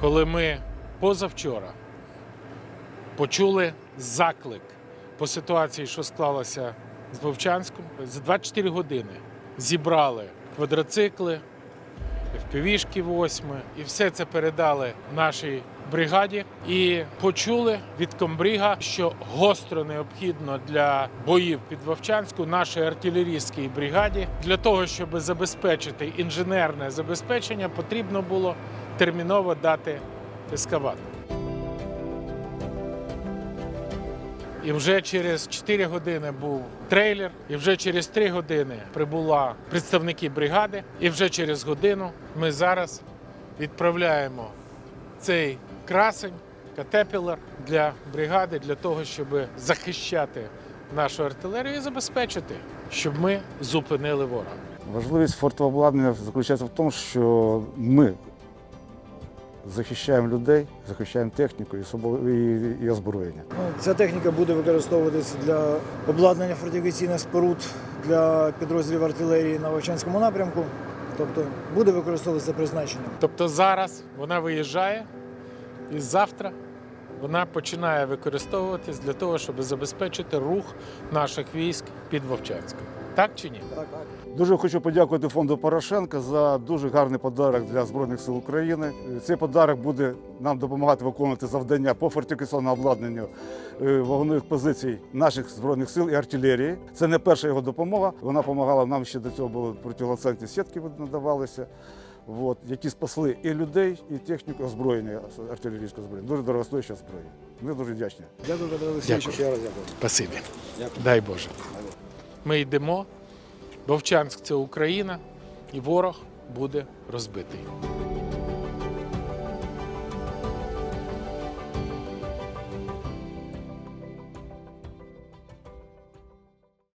коли ми позавчора почули заклик по ситуації, що склалася з Вовчанськом, за 24 години зібрали квадроцикли, впівішки восьми, і все це передали нашій бригаді. І почули від комбріга, що гостро необхідно для боїв під Вовчанську нашій артилерійській бригаді для того, щоб забезпечити інженерне забезпечення, потрібно було терміново дати ескаватор. І вже через 4 години був трейлер, і вже через 3 години прибула представники бригади. І вже через годину ми зараз відправляємо цей красень, катепілер для бригади, для того, щоб захищати нашу артилерію і забезпечити, щоб ми зупинили ворога. Важливість фортообладнання заключається в тому, що ми захищаємо людей, захищаємо техніку і, собо- і, і озброєння. Ну, Ця техніка буде використовуватися для обладнання фортифікаційних споруд для підрозділів артилерії на Вовчанському напрямку. Тобто буде використовуватися за призначенням. Тобто зараз вона виїжджає, і завтра вона починає використовуватись для того, щоб забезпечити рух наших військ під Вовчанськом. Так чи ні? Так, так. Дуже хочу подякувати фонду Порошенка за дуже гарний подарок для Збройних сил України. Цей подарок буде нам допомагати виконувати завдання по фортифікаційному обладнанню е, вогневих позицій наших збройних сил і артилерії. Це не перша його допомога. Вона допомагала нам ще до цього були протилоцентні сітки надавалися. От, які спасли і людей, і техніку озброєння артилерійського зброєння. Дуже дорогостояща зброя. Ми дуже вдячні. Дякую, Петро Олексійович. Дякую. Ще раз дякую. Спасибі. Дай Боже. Ми йдемо. Вовчанськ це Україна, і ворог буде розбитий.